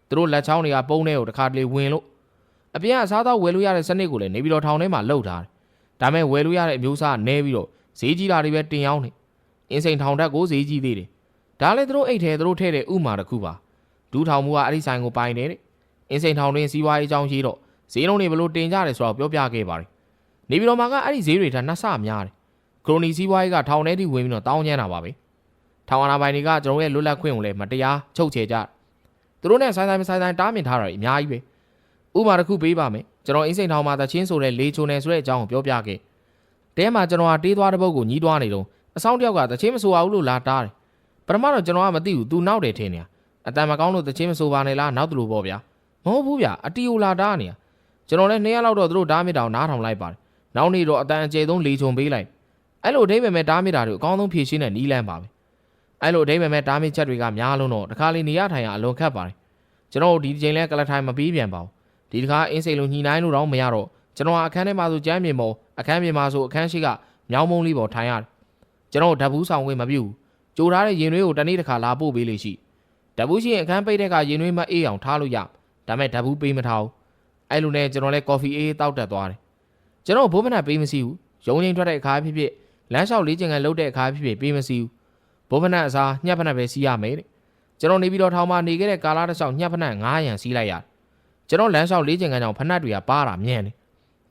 သူတို့လက်ချောင်းတွေကပုံတွေကိုတစ်ခါတလေဝင်လို့အပြင်ကအစားအသောက်ဝယ်လို့ရတဲ့စနစ်ကိုလည်းနေပြည်တော်ထောင်ထဲမှာလုပ်ထားတယ်ဒါပေမဲ့ဝယ်လို့ရတဲ့အမျိုးအစားကနဲပြီးတော့ဈေးကြီးတာတွေပဲတင်ရောက်နေအင်းစိန်ထောင်တက်ကိုဈေးကြီးသေးတယ်ဒါလည်းသူတို့အိတ်ထဲသူတို့ထည့်တဲ့ဥမာတစ်ခုပါဒူးထောင်မှုကအဲ့ဒီဆိုင်ကိုပိုင်တယ်တဲ့အင်းစိန်ထောင်တွင်စီးပွားရေးအကြောင်းရှိတော့ ဈေးနှုန်းတွေဘယ်လိုတင်ကြတယ်ဆိုတော့ပြောပြခဲ့ပါတယ်နေပြည်တော်မှာကအဲ့ဒီဈေးတွေထက်နှစ်ဆများတယ်ခရိုနီစီးပွားရေးကထောင်ထဲထိဝင်ပြီးတော့တောင်းကျမ်းတာပါပဲထောင်အာဏာပိုင်တွေကကျွန်တော်ရဲ့လွတ်လပ်ခွင့်ကိုလည်းမတရားချုပ်ချယ်ကြတယ်သူတို့နဲ့ဆိုင်ဆိုင်မဆိုင်ဆိုင်တားမြင်ထားတာအများကြီးပဲဥပမာတစ်ခုပေးပါမယ်ကျွန်တော်အင်းစိန်ထောင်မှာတချင်းဆိုတဲ့လေချိုနယ်ဆိုတဲ့အကြောင်းကိုပြောပြခဲ့တဲမှာကျွန်တော်ကတေးသွားတဲ့ဘုတ်ကိုညီးတွားနေတော့အဆောင်တယောက်ကတချင်းမဆိုအောင်လို့လာတားတယ်ပထမတော့ကျွန်တော်ကမသိဘူးသူနောက်တယ်ထင်နေတာအတန်မကောင်းလို့တချင်းမဆိုပါနဲ့လားနောက်တလူပေါ့ဗျာမဟုတ်ဘူးဗျာအတီယိုလာတားနေတာ ကျွန်တော်လည်းနှစ်ရက်လောက်တော့သူတို့ဓားမြစ်တောင်နားထောင်လိုက်ပါတယ်နောက်နေ့တော့အတန်အကျယ်ဆုံးလေချုံပေးလိုက်အဲ့လိုအဓိပ္ပာယ်မဲ့ဓားမြစ်တာတွေအကောင်းဆုံးဖြည့်ရှင်းတဲ့နီးလန်းပါပဲအဲ့လိုအဓိပ္ပာယ်မဲ့ဓားမြစ်ချက်တွေကများလုံးတော့တခါလေနေရထိုင်ရအလွန်ခက်ပါတယ်ကျွန်တော်တို့ဒီချိန်လဲကလထိုင်မပြီးပြန်ပါဘူးဒီတခါအင်းစိန်လိုညှိနှိုင်းလို့တော့မရတော့ကျွန်တော်အခန်းထဲမှာဆိုကျမ်းမြေမောအခန်းမြေမှာဆိုအခန်းရှိကမြောင်းမုံလေးပေါ်ထိုင်ရတယ်ကျွန်တော်ဓာတ်ဘူးဆောင်ဝင်မပြုတ်ကြိုထားတဲ့ရင်သွေးကိုတနေ့တစ်ခါလာပို့ပေးလေရှိဓာတ်ဘူးရှိရင်အခန်းပိတ်တဲ့ကရင်သွေးမအေးအောင်ထားလို့ရဒါမဲ့ဓာတ်ဘူးပေးမထားဘူး အဲ့လိုနဲ့ကျွန်တော်လဲကော်ဖီအေးတောက်တက်သွားတယ်ကျွန်တော်ဘိုးမနက်ပေးမစီဘူးရုံချင်းထွက်တဲ့အခါဖြစ်ဖြစ်လမ်းလျှောက်လေးချင်ကန်လှုပ်တဲ့အခါဖြစ်ဖြစ်ပေးမစီဘူးဘိုးမနက်အစားညှက်ဖနက်ပဲစီးရမယ်တဲ့ကျွန်တော်နေပြီးတော့ထောင်မှာနေခဲ့တဲ့ကာလာတစ်လျှောက်ညှက်ဖနက်900ရန်စီးလိုက်ရတယ်ကျွန်တော်လမ်းလျှောက်လေးချင်ကန်ကြောင့်ဖနက်တွေကပါတာမြင်တယ်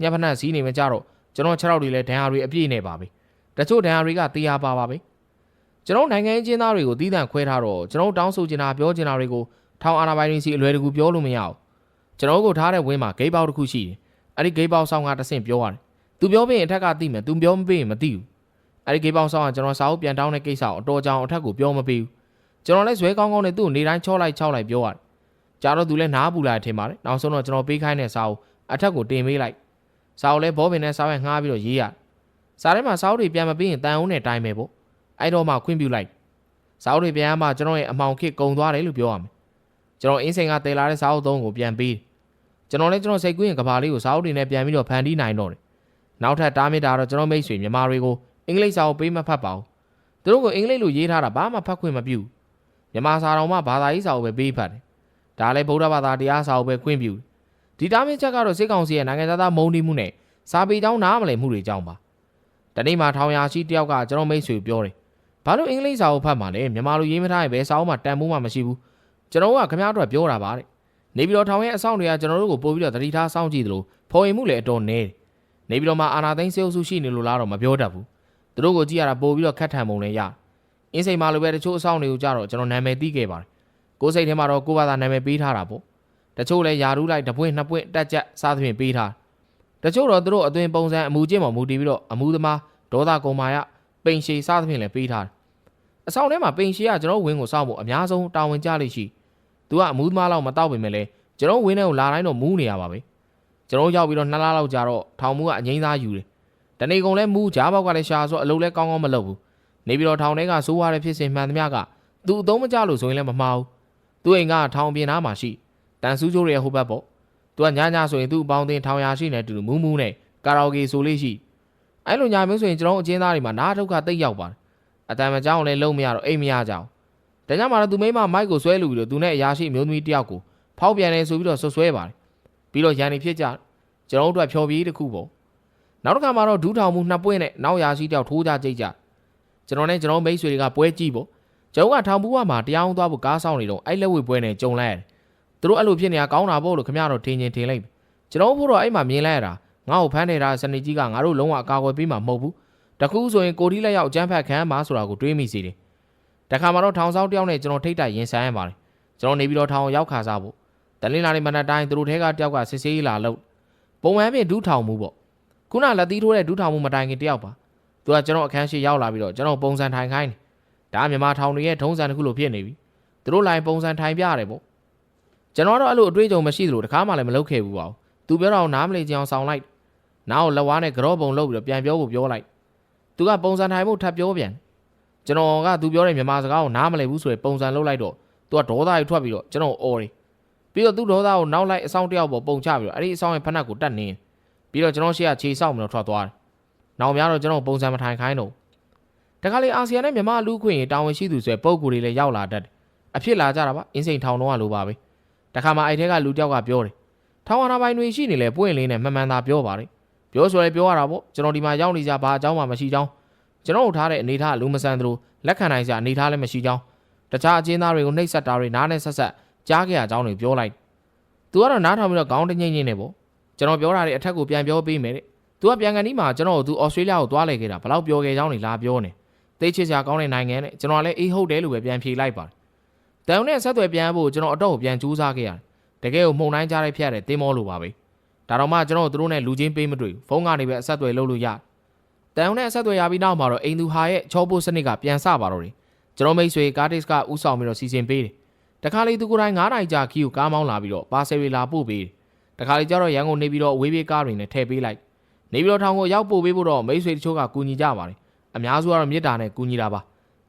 ညှက်ဖနက်စီးနေမှကြတော့ကျွန်တော်6ရောက်တွေလဲဒဏ်ရာတွေအပြည့်နေပါပဲတချို့ဒဏ်ရာတွေကတေးရပါပါပဲကျွန်တော်နိုင်ငံချင်းသားတွေကိုတီးတန့်ခွဲထားတော့ကျွန်တော်တောင်းဆိုချင်တာပြောချင်တာတွေကိုထောင်အာဏာပိုင်တွေစီအလွယ်တကူပြောလို့မရဘူး ကျွန်တော်ကိုထားတဲ့ဝင်းမှာဂိတ်ပေါက်တစ်ခုရှိတယ်အဲ့ဒီဂိတ်ပေါက်ဆောင်ကတဆင့်ပြောရတယ်သူပြောပြီးရင်အထက်ကသိမယ်သူပြောမပြီးရင်မသိဘူးအဲ့ဒီဂိတ်ပေါက်ဆောင်ကကျွန်တော်စာအုပ်ပြန်တောင်းတဲ့ကိစ္စကိုအတော်ကြောင်အထက်ကိုပြောမပေးဘူးကျွန်တော်လည်းဇွဲကောင်းကောင်းနဲ့သူ့ကိုနေတိုင်းချောလိုက်ချောက်လိုက်ပြောရတယ်ကြာတော့သူလည်းနားပူလာထင်ပါတယ်နောက်ဆုံးတော့ကျွန်တော်ပေးခိုင်းတဲ့စာအုပ်အထက်ကိုတင်ပေးလိုက်စာအုပ်လည်းဘောပင်နဲ့စာရွက်ငှားပြီးတော့ရေးရတယ်စာထဲမှာစာအုပ်တွေပြန်မပေးရင်တန်အောင်နဲ့တိုင်းမယ်ပေါ့အဲ့တော့မှခွင့်ပြုလိုက်စာအုပ်တွေပြန်ရမှကျွန်တော်ရဲ့အမောင်ခစ်ကုံသွားတယ်လို့ပြောရမယ် ကျွန်တော်အင်းစိန်ကတည်လာတဲ့စာအုပ်သုံးကိုပြန်ပေးကျွန်တော်လည်းကျွန်တော်စိတ်ကူးရင်ကဘာလေးကိုစာအုပ်တွေနဲ့ပြန်ပြီးတော့ဖန်တီးနိုင်တော့တယ်နောက်ထပ်တားမြစ်တာတော့ကျွန်တော်မိတ်ဆွေမြန်မာတွေကိုအင်္ဂလိပ်စာကိုပေးမဖတ်ပါဘူးသူတို့ကအင်္ဂလိပ်လိုရေးထားတာဘာမှဖတ်ခွင့်မပြုမြန်မာစာတော်မှဘာသာရေးစာကိုပဲပေးဖတ်တယ်ဒါလည်းဗုဒ္ဓဘာသာတရားစာကိုပဲခွင့်ပြုဒီတားမြစ်ချက်ကတော့စစ်ကောင်စီရဲ့နိုင်ငံသားမုံတီးမှုနဲ့စာပေကြောင်းနားမလည်မှုတွေကြောင်းပါတနေ့မှထောင်ရာရှိတယောက်ကကျွန်တော်မိတ်ဆွေပြောတယ်ဘာလို့အင်္ဂလိပ်စာကိုဖတ်မှလဲမြန်မာလိုရေးမထားရင်ဘယ်စာအုပ်မှတန်ဖိုးမှမရှိဘူး ကျွန်တော်ကခင်ဗျားတို့ကပြောတာပါတဲ့နေပြီးတော့ထောင်ရဲ့အဆောင်တွေကကျွန်တော်တို့ကိုပို့ပြီးတော့တတိထားစောင့်ကြည့်သလိုဖော်ရင်မှုလည်းအတော်နည်းတယ်နေပြီးတော့မှအာနာသိန်းစေအုပ်စုရှိနေလို့လားတော့မပြောတတ်ဘူးသူတို့ကိုကြည့်ရတာပို့ပြီးတော့ခတ်ထန်ပုံလည်းရအင်းစိန်မှာလိုပဲတချို့အဆောင်တွေကိုကြတော့ကျွန်တော်နာမည်သိခဲ့ပါတယ်ကိုယ်စိတ်ထဲမှာတော့ကိုယ့်ဘာသာနာမည်ပေးထားတာပေါ့တချို့လည်းယာရူးလိုက်တပွင့်နှစ်ပွင့်တက်ကြက်စားသဖြင့်ပေးထားတချို့တော့သူတို့အသွင်ပုံစံအမူကျင့်ပေါ်မူတည်ပြီးတော့အမူသမားဒေါသကုံမာရပိန်ရှည်စားသဖြင့်လည်းပေးထားတယ်အဆောင်ထဲမှာပိန်ရှည်ကကျွန်တော်ဝင်းကိုစောင့်ဖို့အများဆုံးတာဝန်ကျလိမ့်ရှိ သူကအမူသမားလောက်မတော့ပေမဲ့လည်းကျွန်တော်ဝင်းထဲကိုလာတိုင်းတော့မူးနေရပါပဲကျွန်တော်ရောက်ပြီးတော့နှစ်လလောက်ကြာတော့ထောင်မူကအငိမ့်သားယူတယ်တနေကုန်လဲမူးကြားဘောက်ကလည်းရှာဆိုအလုပ်လဲကောင်းကောင်းမလုပ်ဘူးနေပြီးတော့ထောင်ထဲကစိုးရတဲ့ဖြစ်စဉ်မှန်သမျှကသူအသုံးမကျလို့ဆိုရင်လည်းမမှားဘူးသူ့အိမ်ကထောင်ပြင်သားမှာရှိတန်ဆူးချိုးရဲ့ဟိုဘက်ပေါ့သူကညညဆိုရင်သူ့အပေါင်းအသင်းထောင်ရာရှိနေတူမူးမူးနဲ့ကာရာအိုကေဆိုလေးရှိအဲ့လိုညာမျိုးဆိုရင်ကျွန်တော်အချင်းသားတွေမှာနားဒုက္ခတိတ်ရောက်ပါတယ်အတန်မကြောင်လည်းလုံးမရတော့အိမ်မရကြအောင် ဒါကြောင့်မှတော့သူမိမမိုက်ကိုဆွဲလူပြီးတော့သူနဲ့အရာရှိမျိုးသမီးတယောက်ကိုဖောက်ပြန်နေဆိုပြီးတော့ဆွဆွဲပါတယ်ပြီးတော့ရန်နေဖြစ်ကြကျွန်တော်တို့ကဖျော်ပြေးတစ်ခုပေါ့နောက်တစ်ခါမှတော့ဒူးထောင်မှုနှစ်ပွင့်နဲ့နောက်ရာရှိတယောက်ထိုးကြကြိတ်ကြကျွန်တော်နဲ့ကျွန်တော်မိတ်ဆွေတွေကပွဲကြည့်ပေါ့ကျွန်တော်ကထောင်ပူးဝမှာတရားအောင်သွားဖို့ကားဆောင်နေတော့အဲ့လက်ဝဲပွဲနဲ့ကြုံလိုက်ရတယ်သူတို့အဲ့လိုဖြစ်နေတာကောင်းတာပေါ့လို့ခင်ဗျားတို့ထင်ချင်းထင်လိုက်ကျွန်တော်ဖို့တော့အဲ့မှာမြင်လိုက်ရတာငါ့ကိုဖမ်းနေတာစနေကြီးကငါတို့လုံးဝအကာအကွယ်ပေးမှာမဟုတ်ဘူးတကူဆိုရင်ကိုဒီလက်ရောက်အကျန်းဖတ်ခံမှာဆိုတာကိုတွေးမိစေတယ် တခါမှတော့ထောင်ဆောင်တယောက်နဲ့ကျွန်တော်ထိတ်တိုက်ရင်ဆိုင်ရပါတယ်ကျွန်တော်နေပြီးတော့ထောင်ရောက်ခါစားဖို့တလင်းလာနေမနက်တိုင်းသူတို့ထဲကတယောက်ကစစ်ဆေးလာလို့ပုံမှန်ပြင်ဒူးထောင်မှုပေါ့ခုနလက်သီးထိုးတဲ့ဒူးထောင်မှုမတိုင်ခင်တယောက်ပါသူကကျွန်တော်အခန်းရှိရောက်လာပြီးတော့ကျွန်တော်ပုံစံထိုင်ခိုင်းတယ်ဒါမြန်မာထောင်တွေရဲ့ထုံးစံတစ်ခုလိုဖြစ်နေပြီသူတို့လိုင်းပုံစံထိုင်ပြရတယ်ပေါ့ကျွန်တော်တော့အဲ့လိုအတွေ့အကြုံမရှိသလိုတခါမှလည်းမလုပ်ခဲ့ဘူးပါဘူးသူပြောတော့နားမလည်ကြအောင်ဆောင်လိုက်နောက်လက်ဝါးနဲ့ကြော့ပုံလုပ်ပြီးတော့ပြန်ပြောဖို့ပြောလိုက်သူကပုံစံထိုင်မှုထပ်ပြောပြန် ကျွန်တော်ကသူပြောတဲ့မြန်မာစကားကိုနားမလည်ဘူးဆိုရယ်ပုံစံလုပ်လိုက်တော့သူကဒေါသကြီးထွက်ပြီးတော့ကျွန်တော်အော်တယ်ပြီးတော့သူ့ဒေါသကိုနောက်လိုက်အဆောင်တစ်ယောက်ပေါ်ပုံချပြီးတော့အဲ့ဒီအဆောင်ရဲ့ဖက်နှက်ကိုတတ်နေတယ်ပြီးတော့ကျွန်တော်ရှေ့ကခြေဆောက်ပြီးတော့ထွက်သွားတယ်နောက်များတော့ကျွန်တော်ပုံစံမထိုင်ခိုင်းတော့တခါလေအာဆီယံနဲ့မြန်မာလူခွင့်ရေးတာဝန်ရှိသူဆိုရယ်ပုံကူတွေလည်းရောက်လာတတ်တယ်အဖြစ်လာကြတာပါအင်းစိန်ထောင်တော့ကလိုပါပဲတခါမှအဲ့ထဲကလူတစ်ယောက်ကပြောတယ်ထောင်ဝါနာပိုင်းတွေရှိနေလဲပွင့်လင်းနဲ့မှန်မှန်သာပြောပါတယ်ပြောဆိုရဲပြောရတာပေါ့ကျွန်တော်ဒီမှာရောက်နေကြဘာအကြောင်းမှမရှိကြောင်း ကျွန်တော်တို့ထားတဲ့အနေထားလူမဆန်သလိုလက်ခံနိုင်စရာအနေထားလည်းမရှိကြောင်းတခြားအကျဉ်းသားတွေကိုနှိပ်စက်တာတွေနားနဲ့ဆက်ဆက်ကြားခဲ့ရကြောင်းတွေပြောလိုက်သူကတော့နားထောင်ပြီးတော့ခေါင်းတငိမ့်ငိမ့်နေပေါ့ကျွန်တော်ပြောတာတွေအထက်ကိုပြန်ပြောပေးမယ်တဲ့သူကပြန်ကန်ဒီမှာကျွန်တော်တို့သူဩစတြေးလျကိုသွားလေခဲ့တာဘယ်လောက်ပြောခဲ့ကြောင်းတွေလာပြောနေသိချစ်စရာကောင်းတဲ့နိုင်ငံနဲ့ကျွန်တော်လည်းအေးဟုတ်တယ်လို့ပဲပြန်ဖြေလိုက်ပါတယ်တန်ုံနဲ့ဆက်သွယ်ပြန်ဖို့ကျွန်တော်အတော့ကိုပြန်ကြိုးစားခဲ့ရတယ်တကယ်ကိုမှုန်တိုင်းကြားလိုက်ဖြတ်တဲ့တင်းမောလိုပါပဲဒါတော့မှကျွန်တော်တို့နဲ့လူချင်းပေးမတွေ့ဘူးဖုန်းကနေပဲအဆက်အသွယ်လုပ်လို့ရတယ် တန်ုံနဲ့အဆက်အသွယ်ရပြီးနောက်မှာတော့အိမ်သူဟာရဲ့ချောပိုးစနစ်ကပြန်စပါတော့တယ်ကျွန်တော်မိတ်ဆွေကားတစ်ကဥဆောင်ပြီးတော့စီစဉ်ပေးတယ်တခါလေသူကိုယ်တိုင်9နိုင်ကြာခီကိုကားမောင်းလာပြီးတော့ပါဆယ်ရီလာပို့ပေးတယ်တခါလေကျတော့ရန်ကုန်နေပြီးတော့အဝေးပြေးကားတွေနဲ့ထည့်ပေးလိုက်နေပြီးတော့ထောင်ကိုရောက်ပို့ပေးဖို့တော့မိတ်ဆွေတချို့ကကူညီကြပါတယ်အများစုကတော့မြေတားနဲ့ကူညီတာပါ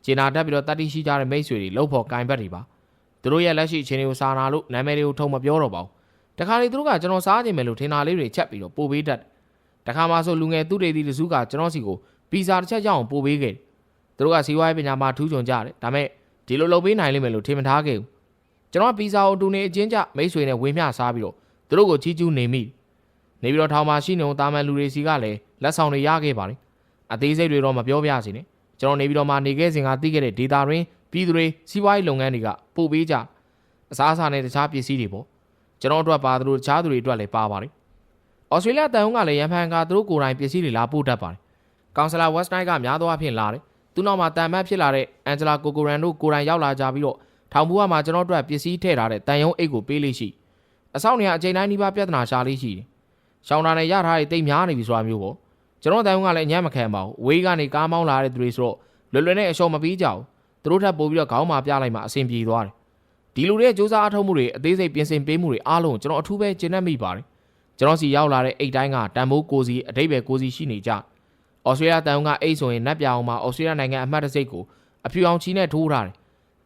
ဂျင်နာတက်ပြီးတော့တတ်တိရှိကြတဲ့မိတ်ဆွေတွေလှုပ်ဖို့ကင်ဘက်တွေပါသူတို့ရဲ့လက်ရှိအခြေအနေကိုစာနာလို့နာမည်တွေကိုထုံမပြောတော့ပါဘူးတခါလေသူတို့ကကျွန်တော်စားခြင်းမယ်လို့ထင်တာလေးတွေချက်ပြီးတော့ပို့ပေးတတ်တ ခါမှဆိုလူငယ်သူတွေဒီတစုကကျွန်တော်စီကိုပီဇာတစ်ချက်ကြောင်းပို့ပေးခဲ့တယ်သူတို့ကစီဝိုင်းပညာမှာထူးချွန်ကြတယ်ဒါပေမဲ့ဒီလိုလုပ်ပေးနိုင်လိမ့်မယ်လို့ထင်မထားခဲ့ဘူးကျွန်တော်ပီဇာကိုတူနေအချင်းကြမိတ်ဆွေနဲ့ဝေမျှစားပြီးတော့သူတို့ကိုချီးကျူးနေမိနေပြီးတော့ထောင်မှာရှိနေုံတာမန်လူတွေစီကလည်းလက်ဆောင်တွေရခဲ့ပါတယ်အသေးစိတ်တွေတော့မပြောပြစီနဲ့ကျွန်တော်နေပြီးတော့မှနေခဲ့စဉ်ကတီးခဲ့တဲ့ဒေတာတွင်ပြည်သူတွေစီးပွားရေးလုပ်ငန်းတွေကပို့ပေးကြအစားအစာနဲ့တခြားပစ္စည်းတွေပေါ့ကျွန်တော်တို့ကပါသူတို့တခြားသူတွေအတွက်လည်းပါပါတယ်။ ဩစတြေးလျတန်ုံကလည်းရန်ဖန်ကသူတို့ကိုယ်တိုင်ပစ္စည်းတွေလာပို့တတ်ပါတယ်။ကောင်ဆလာဝက်စနိုက်ကများသောအားဖြင့်လာတယ်။သူနောက်မှာတန်မတ်ဖြစ်လာတဲ့အန်ဂျလာကိုကိုရန်တို့ကိုယ်တိုင်ရောက်လာကြပြီးတော့ထောင်ဘူးကမှကျွန်တော်တို့ပစ္စည်းထည့်ထားတဲ့တန်ယုံအိတ်ကိုပေးလိမ့်ရှိ။အဆောင်နေကအချိန်တိုင်းဒီပါပြဿနာရှာလိမ့်ရှိတယ်။ရှောင်းတာနဲ့ရထားတဲ့တိတ်များနေပြီဆိုတာမျိုးပေါ့။ကျွန်တော်တန်ယုံကလည်းအညံ့မခံပါဘူး။ဝေးကနေကားမောင်းလာတဲ့သူတွေဆိုတော့လွယ်လွယ်နဲ့အလျှော်မပေးကြဘူး။သူတို့ထပ်ပို့ပြီးတော့ခေါင်းမှာပြလိုက်မှအဆင်ပြေသွားတယ်။ဒီလိုတဲ့စူးစမ်းအထောက်မှုတွေအသေးစိတ်ပြင်ဆင်ပေးမှုတွေအားလုံးကျွန်တော်အထူးပဲကျင့်တတ်မိပါတယ် ကျွန်တော်စီရောက်လာတဲ့အိတ်တိုင်းကတန်ဖိုးကိုစီအတိတ်ပဲကိုစီရှိနေကြဩစတြေးလျတန်ကအိတ်ဆိုရင်နက်ပြအောင်မှာဩစတြေးလျနိုင်ငံအမှတ်တစိတ်ကိုအဖြူအောင်ချီနဲ့ထိုးထားတယ်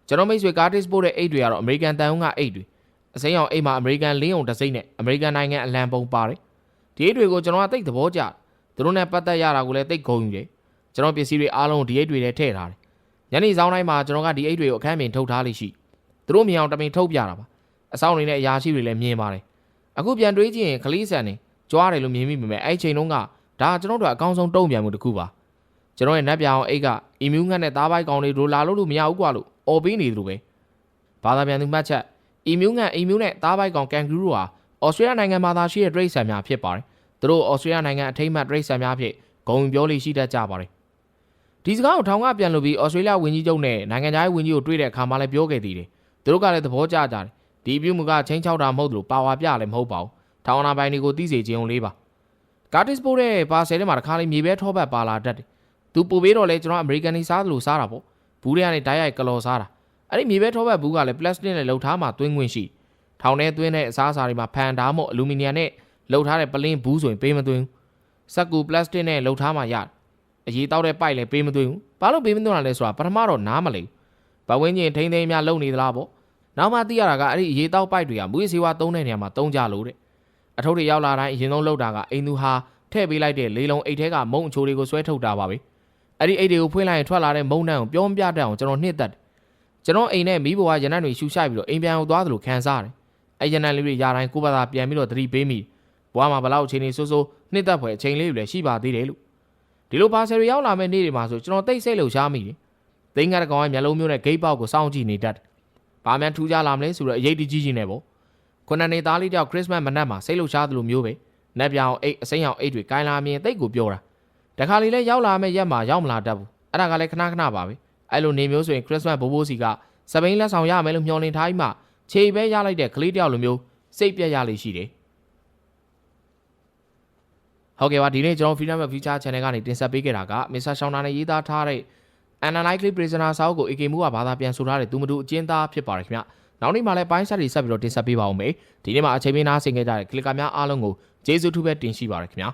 ကျွန်တော်မိတ်ဆွေကားတစ်ပို့တဲ့အိတ်တွေကတော့အမေရိကန်တန်ကအိတ်တွေအစိမ်းအောင်အိတ်မှာအမေရိကန်လင်းအောင်တစ်စိတ်နဲ့အမေရိကန်နိုင်ငံအလံပုံပါတယ်ဒီအိတ်တွေကိုကျွန်တော်ကတိတ်သဘောကျသူတို့နဲ့ပတ်သက်ရတာကိုလည်းတိတ်ဂုဏ်ယူတယ်ကျွန်တော်ပစ္စည်းတွေအားလုံးဒီအိတ်တွေထဲထည့်ထားတယ်ညနေဆောင်တိုင်းမှာကျွန်တော်ကဒီအိတ်တွေကိုအခန်းပြင်ထုတ်ထားလိမ့်ရှိသူတို့မြင်အောင်တမင်ထုတ်ပြတာပါအဆောင်တွေနဲ့အရာရှိတွေလည်းမြင်ပါတယ် အခုပြန်တွေးကြည့်ရင်ခလီးဆန်နေကြွားတယ်လို့မြင်မိပေမဲ့အဲ့ချိန်တုန်းကဒါကျွန်တော်တို့အကောင်းဆုံးတုံ့ပြန်မှုတစ်ခုပါကျွန်တော်ရဲ့နတ်ပြောင်အိတ်ကအီမြူးငတ်နဲ့သားပိုက်ကောင်တွေတို့လာလို့လို့မရဘူးကွာလို့អော်ပေးနေသလိုပဲဘာသာပြန်သူမှတ်ချက်အီမြူးငတ်အီမြူးနဲ့သားပိုက်ကောင်ကန်ဂရူဟာဩစတြေးလျနိုင်ငံမှာသာရှိတဲ့ဒရိတ်ဆန်များဖြစ်ပါတယ်သူတို့ဩစတြေးလျနိုင်ငံအထိမ်းအမှတ်ဒရိတ်ဆန်များဖြစ်ဂုံပြောလေးရှိတတ်ကြပါတယ်ဒီစကားကိုထောင်ကပြန်လို့ပြီးဩစတြေးလျဝန်ကြီးချုပ်နဲ့နိုင်ငံသားရေးဝန်ကြီးကိုတွေ့တဲ့အခါမှာလည်းပြောခဲ့သေးတယ်သူတို့ကလည်းသဘောကျကြတယ် ဒီပြုမှုကချင်းချောက်တာမဟုတ်သလိုပါဝါပြလည်းမဟုတ်ပါဘူးထောင်နာပိုင်းတွေကိုသိစေခြင်းလေးပါကာတစ်ပို့တဲ့ပါဆယ်ထဲမှာတစ်ခါလေးမြေပဲထောပတ်ပါလာတတ်တယ်သူပို့ပေးတော့လဲကျွန်တော်အမေရိကန်နေစားသလိုစားတာပေါ့ဘူးတွေကနေဓာတ်ရိုက်ကလော်စားတာအဲ့ဒီမြေပဲထောပတ်ဘူးကလည်းပလတ်စတစ်နဲ့လှုပ်ထားမှသွင်းခွင့်ရှိထောင်ထဲသွင်းတဲ့အစားအစာတွေမှာဖန်ဓာတ်မို့အလူမီနီယံနဲ့လှုပ်ထားတဲ့ပလင်းဘူးဆိုရင်ပေးမသွင်းဘူးစက်ကူပလတ်စတစ်နဲ့လှုပ်ထားမှရတယ်အရေးတောက်တဲ့ပိုက်လည်းပေးမသွင်းဘူးဘာလို့ပေးမသွင်းတာလဲဆိုတာပထမတော့နားမလည်ဘူးဘဝင်းချင်းထိန်းသိမ်းများလုပ်နေသလားပေါ့ နောက်မှသိရတာကအဲ့ဒီအရေးတောက်ပိုက်တွေကမွေးစေဝါသုံးတဲ့နေရာမှာသုံးကြလို့တဲ့အထုပ်တွေရောက်လာတိုင်းအရင်ဆုံးလှုပ်တာကအိမ်သူဟာထည့်ပေးလိုက်တဲ့လေးလုံးအိတ်ထဲကမုံအချိုတွေကိုဆွဲထုတ်တာပါပဲအဲ့ဒီအိတ်တွေကိုဖွင့်လိုက်ရင်ထွက်လာတဲ့မုံနှံကိုပြောမပြတတ်အောင်ကျွန်တော်နှစ်သက်တယ်ကျွန်တော်အိမ်နဲ့မိဘွားရနံ့တွေရှူရှိုက်ပြီးတော့အိမ်ပြန်ကိုသွားသလိုခံစားတယ်အဲ့ရနံ့လေးတွေရာတိုင်းကိုယ့်ဘာသာပြန်ပြီးတော့သတိပေးမိဘွားမှာဘလောက်အချိန်လေးစိုးစိုးနှစ်သက်ဖွယ်အချိန်လေးတွေလည်းရှိပါသေးတယ်လို့ဒီလိုပါဆယ်ရီရောက်လာမဲ့နေ့တွေမှာဆိုကျွန်တော်တိတ်ဆိတ်လှုပ်ရှားမိတယ်သိန်းကတကောင်ရဲ့မျက်လုံးမျိုးနဲ့ဂိတ်ပေါက်ကိုစောင့်ကြည့်နေတတ်တယ် ဘာမှထူးခြားလာမလဲဆိုတော့အရေးတကြီးကြီးနေပေါ့ခုနှစ်နှစ်သားလေးတယောက်ခရစ်စမတ်မနက်မှာစိတ်လှုပ်ရှားသလိုမျိုးပဲနက်ပြောင်အိတ်အစိမ်းအောင်အိတ်တွေကိုင်းလာမြင်တိတ်ကိုပြောတာတခါလေလဲရောက်လာမဲ့ရက်မှာရောက်မလာတတ်ဘူးအဲ့ဒါကလည်းခဏခဏပါပဲအဲ့လိုနေမျိုးဆိုရင်ခရစ်စမတ်ဘိုးဘိုးစီကစပိန်လက်ဆောင်ရမယ်လို့မျှော်လင့်ထားပြီးမှခြေပဲရလိုက်တဲ့ကလေးတယောက်လိုမျိုးစိတ်ပြက်ရလိမ့်ရှိတယ်ဟုတ်ကဲ့ပါဒီနေ့ကျွန်တော် Freedom of Future Channel ကနေတင်ဆက်ပေးခဲ့တာက Mr. Shauna နဲ့ရေးသားထားတဲ့ Unlikely Prisoner စာအုပ်ကို AK မှုကဘာသာပြန်ဆိုထားတဲ့သူမတူအကျဉ်းသားဖြစ်ပါတယ်ခင်ဗျနောက်နေ့မှလည်းပိုင်းဆက်တွေဆက်ပြီးတော့တင်ဆက်ပေးပါဦးမယ်ဒီနေ့မှာအချိန်မင်းနာဆင်ခဲ့ကြတဲ့ကလစ်ကာများအားလုံးကိုကျေးဇူးထူးပဲတင်ရှိပါရခင်ဗျာ